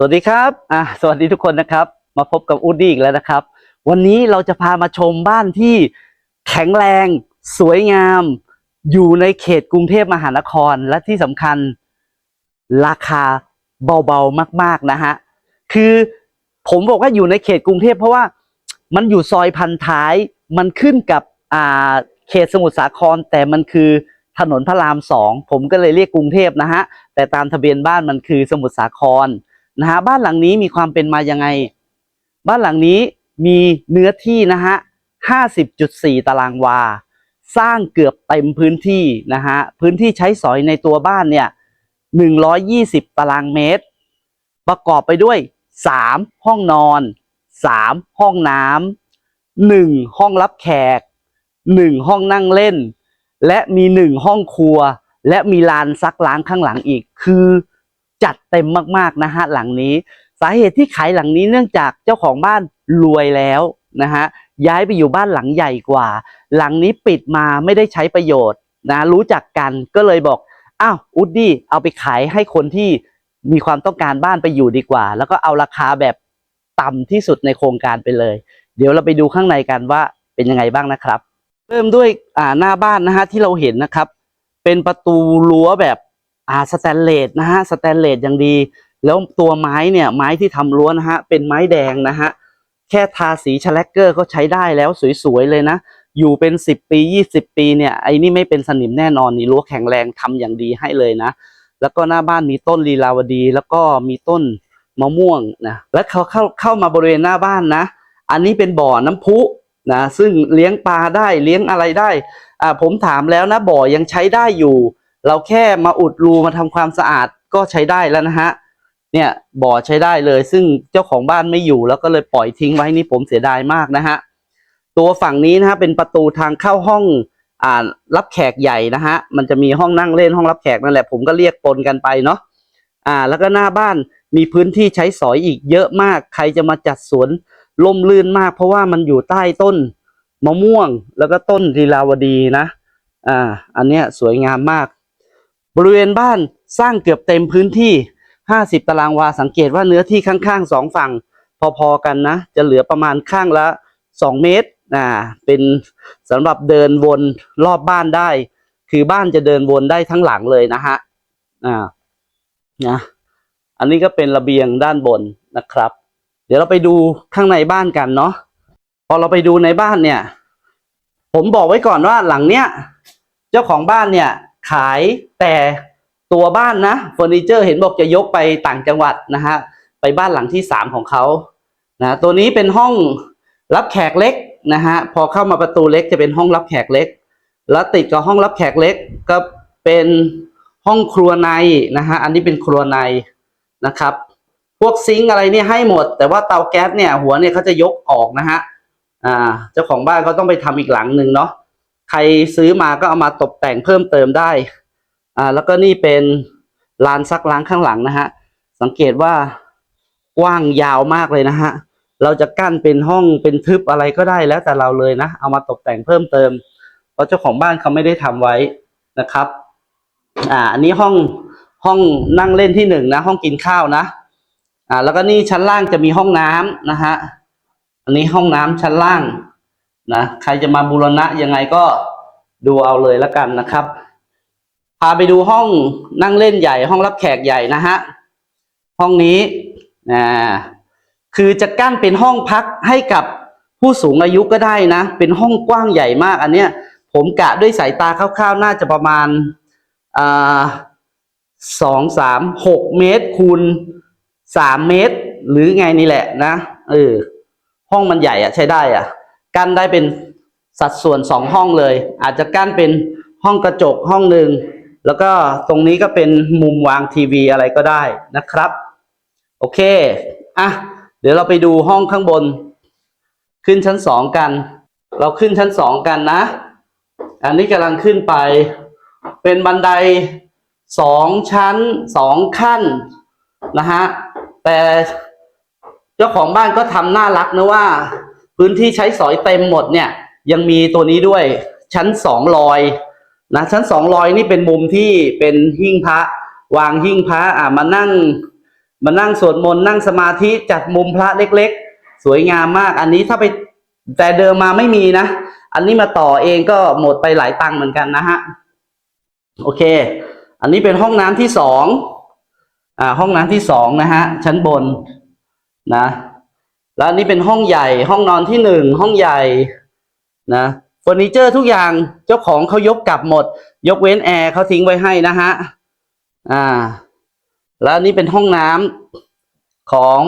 สวัสดีครับอะสวัสดีทุกคนนะครับ มาพบกับอูดดี้อีกแล้วนะครับ วันนี้เราจะพามาชมบ้านที่แข็งแรง สวยงาม อยู่ในเขตกรุงเทพมหานครและที่สำคัญ ราคาเบาๆมาก ๆนะฮะคือผมบอกว่าอยู่ในเขตกรุงเทพเพราะว่ามันอยู่ซอยพันท้าย มันขึ้นกับอ่าเขตสมุทรสาครแต่มันคือถนนพระรามสองผมก็เลยเรียกกรุงเทพนะฮะแต่ตามทะเบียนบ้านมันคือสมุทรสาคร นะฮะบ้านหลังนี้มีความเป็นมายังไง บ้านหลังนี้มีเนื้อที่นะฮะ50.4ตารางวา สร้างเกือบเต็มพื้นที่นะฮะพื้นที่ใช้สอยในตัวบ้านเนี่ย120ตารางเมตร ประกอบไปด้วย3ห้องนอน3ห้องน้ำ1ห้องรับแขก1ห้องนั่งเล่น และมี1ห้องครัว และมีลานซักล้างข้างหลังอีกคือ จัดเต็มมากๆนะฮะหลังนี้ สาเหตุที่ขายหลังนี้เนื่องจากเจ้าของบ้านรวยแล้วนะฮะย้ายไปอยู่บ้านหลังใหญ่กว่า หลังนี้ปิดมาไม่ได้ใช้ประโยชน์นะรู้จักกันก็เลยบอกอ้าวอุดดี้เอาไปขายให้คนที่มีความต้องการบ้านไปอยู่ดีกว่า แล้วก็เอาราคาแบบต่ำที่สุดในโครงการไปเลย เดี๋ยวเราไปดูข้างในกันว่าเป็นยังไงบ้างนะครับ เริ่มด้วยอ่าหน้าบ้านนะฮะที่เราเห็นนะครับ เป็นประตูรั้วแบบ อ่าสแตนเลสนะฮะสแตนเลสอย่างดี แล้วตัวไม้เนี่ยไม้ที่ทำรั้วนะฮะเป็นไม้แดงนะฮะแค่ทาสีชแลกเกอร์ก็ใช้ได้แล้วสวยๆเลยนะ อยู่เป็นสิบปียี่สิบปีเนี่ยไอ้นี่ไม่เป็นสนิมแน่นอนนี่รั้วแข็งแรงทำอย่างดีให้เลยนะ แล้วก็หน้าบ้านมีต้นลีลาวดี แล้วก็มีต้นมะม่วงนะแล้วเขาเข้าเข้ามาบริเวณหน้าบ้านนะ อันนี้เป็นบ่อน้ำพุนะซึ่งเลี้ยงปลาได้เลี้ยงอะไรได้อ่าผมถามแล้วนะบ่อยังใช้ได้อยู่ เราแค่มาอุดรูมาทำความสะอาดก็ใช้ได้แล้วนะฮะเนี่ยบ่อใช้ได้เลย ซึ่งเจ้าของบ้านไม่อยู่แล้วก็เลยปล่อยทิ้งไว้นี่ผมเสียดายมากนะฮะตัวฝั่งนี้นะฮะเป็นประตูทางเข้าห้องอ่ารับแขกใหญ่นะฮะมันจะมีห้องนั่งเล่นห้องรับแขกนั่นแหละ ผมก็เรียกปนกันไปเนาะอ่า แล้วก็หน้าบ้านมีพื้นที่ใช้สอยอีกเยอะมาก ใครจะมาจัดสวนล่มลื่นมาก เพราะว่ามันอยู่ใต้ต้นมะม่วงแล้วก็ต้นลีลาวดีนะ อ่า อันเนี้ยสวยงามมาก บริเวณบ้านสร้างเกือบเต็มพื้นที่ 50 ตารางวาสังเกตว่าเนื้อที่ข้างๆสองฝั่ง พอๆกันนะ จะเหลือประมาณข้างละ 2 เมตรอ่าเป็นสำหรับเดินวนรอบบ้านได้ คือบ้านจะเดินวนได้ทั้งหลังเลยนะฮะอ่านะอันนี้ก็เป็นระเบียงด้านบนนะครับ เดี๋ยวเราไปดูข้างในบ้านกันเนาะพอเราไปดูในบ้านเนี่ย ผมบอกไว้ก่อนว่าหลังเนี้ย เจ้าของบ้านเนี่ย ขายแต่ตัวบ้านนะเฟอร์นิเจอร์เห็นบอกจะยกไปต่างจังหวัดนะฮะไปบ้านหลังที่สามของเขานะตัวนี้เป็นห้องรับแขกเล็กนะฮะพอเข้ามาประตูเล็กจะเป็นห้องรับแขกเล็ก แล้วติดกับห้องรับแขกเล็กก็เป็นห้องครัวในนะฮะอันนี้เป็นครัวในนะครับ พวกซิงอะไรเนี่ยให้หมด แต่ว่าเตาแก๊สเนี่ยหัวเนี่ยเขาจะยกออกนะฮะอ่าเจ้าของบ้านเขาต้องไปทำอีกหลังหนึ่งเนาะ ใครซื้อมาก็เอามาตกแต่งเพิ่มเติมได้ อ่า แล้วก็นี่เป็นลานซักล้างข้างหลังนะฮะ สังเกตว่ากว้างยาวมากเลยนะฮะ เราจะกั้นเป็นห้องเป็นทึบอะไรก็ได้แล้วแต่เราเลยนะ เอามาตกแต่งเพิ่มเติม เพราะเจ้าของบ้านเขาไม่ได้ทำไว้นะครับ อ่า อันนี้ห้องห้องนั่งเล่นที่หนึ่งนะ ห้องกินข้าวนะ อ่า แล้วก็นี่ชั้นล่างจะมีห้องน้ำนะฮะ อันนี้ห้องน้ำชั้นล่าง นะใครจะมาบูรณะยังไงก็ดูเอาเลยแล้วกันนะครับ พาไปดูห้องนั่งเล่นใหญ่ ห้องรับแขกใหญ่นะฮะห้องนี้อ่าคือจะกั้นเป็นห้องพักให้กับผู้สูงอายุก็ได้นะ เป็นห้องกว้างใหญ่มากอันเนี้ย ผมกะด้วยสายตาคร่าวๆ น่าจะประมาณอ่าสองสามหกเมตรคูณสามเมตร หรือไงนี่แหละนะเออห้องมันใหญ่อะใช้ได้อะ กั้นได้เป็นสัดส่วนสองห้องเลย อาจจะกั้นเป็นห้องกระจกห้องหนึ่งแล้วก็ตรงนี้ก็เป็นมุมวางทีวีอะไรก็ได้นะครับ โอเคอะเดี๋ยวเราไปดูห้องข้างบน ขึ้นชั้นสองกัน เราขึ้นชั้นสองกันนะ อันนี้กำลังขึ้นไป เป็นบันไดสองชั้นสองขั้นนะฮะแต่เจ้าของบ้านก็ทำน่ารักนะว่า พื้นที่ใช้สอยเต็มหมดเนี่ย ยังมีตัวนี้ด้วยชั้นสองลอยนะชั้นสองลอยนี่เป็นมุมที่เป็นหิ้งพระ วางหิ้งพระอ่ามานั่งมานั่งสวดมนต์นั่งสมาธิจัดมุมพระเล็ก ๆ สวยงามมาก อันนี้ถ้าไปแต่เดิมมาไม่มีนะ อันนี้มาต่อเองก็หมดไปหลายตังค์เหมือนกันนะฮะโอเค อันนี้เป็นห้องน้ำที่สองอ่าห้องน้ำที่สองนะฮะชั้นบนนะ แล้วนนี้เป็นห้องใหญ่ ห้องนอนที่หนึ่งห้องใหญ่นะเฟอร์นิเจอร์ทุกอย่างเจ้าของเขายกกลับหมด ยกเว้นแอร์เขาทิ้งไว้ให้นะฮะอ่า แล้วนนี้เป็นห้องน้ำของ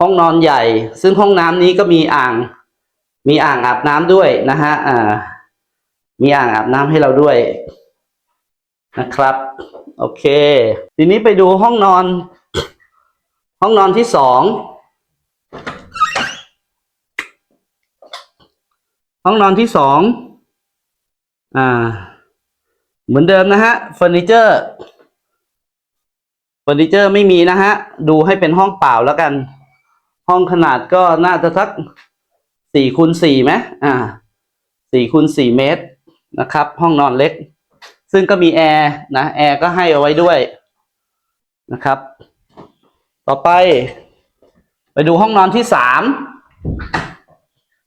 ห้องนอนใหญ่ ซึ่งห้องน้ำนี้ก็มีอ่าง มีอ่างอาบน้ำด้วยนะฮะอ่า มีอ่างอาบน้ำให้เราด้วยนะครับ โอเค ทีนี้ไปดูห้องนอน ห้องนอนที่สอง ห้องนอนที่สองอ่า เหมือนเดิมนะฮะเฟอร์นิเจอร์เฟอร์นิเจอร์ไม่มีนะฮะ ดูให้เป็นห้องเปล่าแล้วกัน ห้องขนาดก็น่าจะสักสี่คูณสี่ไหมอ่าสี่คูณสี่เมตรนะครับ ห้องนอนเล็ก ซึ่งก็มีแอร์นะแอร์ก็ให้เอาไว้ด้วยนะครับ ต่อไป ไปดูห้องนอนที่สาม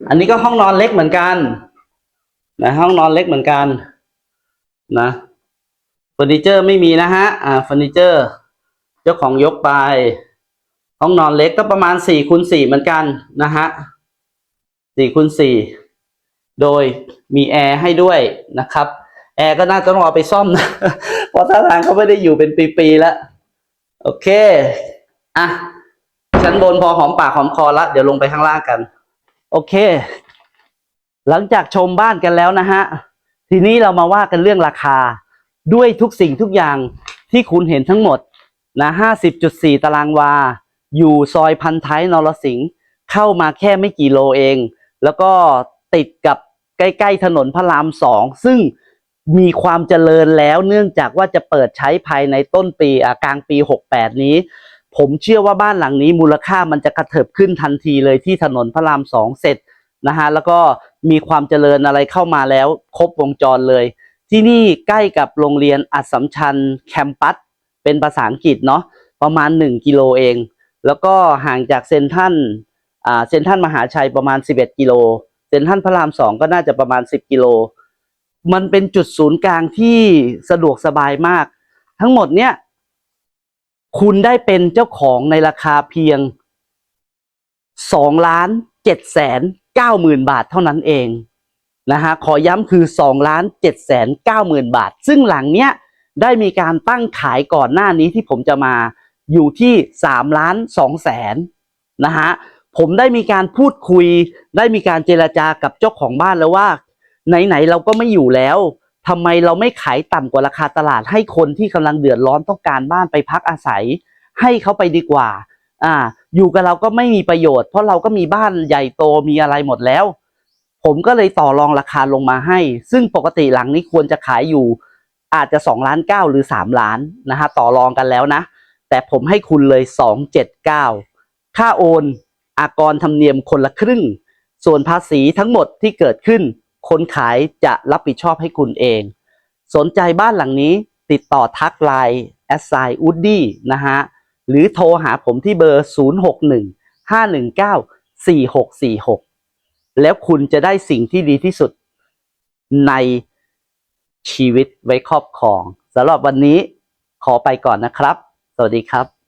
อันนี้ก็ห้องนอนเล็กเหมือนกัน นะห้องนอนเล็กเหมือนกันนะเฟอร์นิเจอร์ไม่มีนะฮะอ่าเฟอร์นิเจอร์เจ้าของยกไป ห้องนอนเล็กก็ประมาณสี่คูณสี่เหมือนกันนะฮะสี่คูณสี่โดยมีแอร์ให้ด้วยนะครับ แอร์ก็น่าจะต้องเอาไปซ่อมนะเพราะท่าทางเขาไม่ได้อยู่เป็นปีๆแล้ว โอเค อะชั้นบนพอหอมปากหอมคอละเดี๋ยวลงไปข้างล่างกัน โอเค หลังจากชมบ้านกันแล้วนะฮะ ทีนี้เรามาว่ากันเรื่องราคา ด้วยทุกสิ่งทุกอย่างที่คุณเห็นทั้งหมดนะ50.4ตารางวา อยู่ซอยพันท้ายนรสิงห์เข้ามาแค่ไม่กี่โลเอง แล้วก็ติดกับใกล้ๆถนนพระรามสอง ซึ่งมีความเจริญแล้วเนื่องจากว่าจะเปิดใช้ภายในต้นปีกลางปี 68 นี้ ผมเชื่อว่าบ้านหลังนี้มูลค่ามันจะกระเถิบขึ้นทันทีเลยที่ถนนพระรามสองเสร็จนะฮะแล้วก็มีความเจริญอะไรเข้ามาแล้วครบวงจรเลย ที่นี่ใกล้กับโรงเรียนอัสสัมชัญแคมปัสเป็นภาษาอังกฤษเนาะประมาณ 1 กิโลเอง แล้วก็ห่างจากเซนทันอ่าเซนทันมหาชัยประมาณ 11 กิโลเซนทันพระรามสองก็น่าจะประมาณ 10 กิโล มันเป็นจุดศูนย์กลางที่สะดวกสบายมาก ทั้งหมดเนี้ย คุณได้เป็นเจ้าของในราคาเพียง2ล้าน7แสน9หมื่นบาทเท่านั้นเองนะฮะขอย้ำคือ2ล้าน7แสน9หมื่นบาท ซึ่งหลังเนี้ยได้มีการตั้งขายก่อนหน้านี้ที่ผมจะมาอยู่ที่3ล้าน2แสนนะฮะผมได้มีการพูดคุย ได้มีการเจรจากับเจ้าของบ้านแล้วว่า ไหนๆเราก็ไม่อยู่แล้ว ทำไมเราไม่ขายต่ำกว่าราคาตลาด ให้คนที่กำลังเดือดร้อนต้องการบ้านไปพักอาศัย ให้เขาไปดีกว่า อ่า อยู่กับเราก็ไม่มีประโยชน์ เพราะเราก็มีบ้านใหญ่โตมีอะไรหมดแล้ว ผมก็เลยต่อรองราคาลงมาให้ ซึ่งปกติหลังนี้ควรจะขายอยู่ อาจจะ2ล้านเก้าหรือ 3 ล้านนะฮะต่อรองกันแล้วนะ แต่ผมให้คุณเลย 279 ค่าโอน อากรธรรมเนียมคนละครึ่ง ส่วนภาษีทั้งหมดที่เกิดขึ้น คนขายจะรับผิดชอบให้คุณเอง สนใจบ้านหลังนี้ติดต่อทักไลน์แอสไซอูดดี้นะฮะ หรือโทรหาผมที่เบอร์ 061 519 4646 แล้วคุณจะได้สิ่งที่ดีที่สุดในชีวิตไว้ครอบครองสำหรับวันนี้ขอไปก่อนนะครับ สวัสดีครับ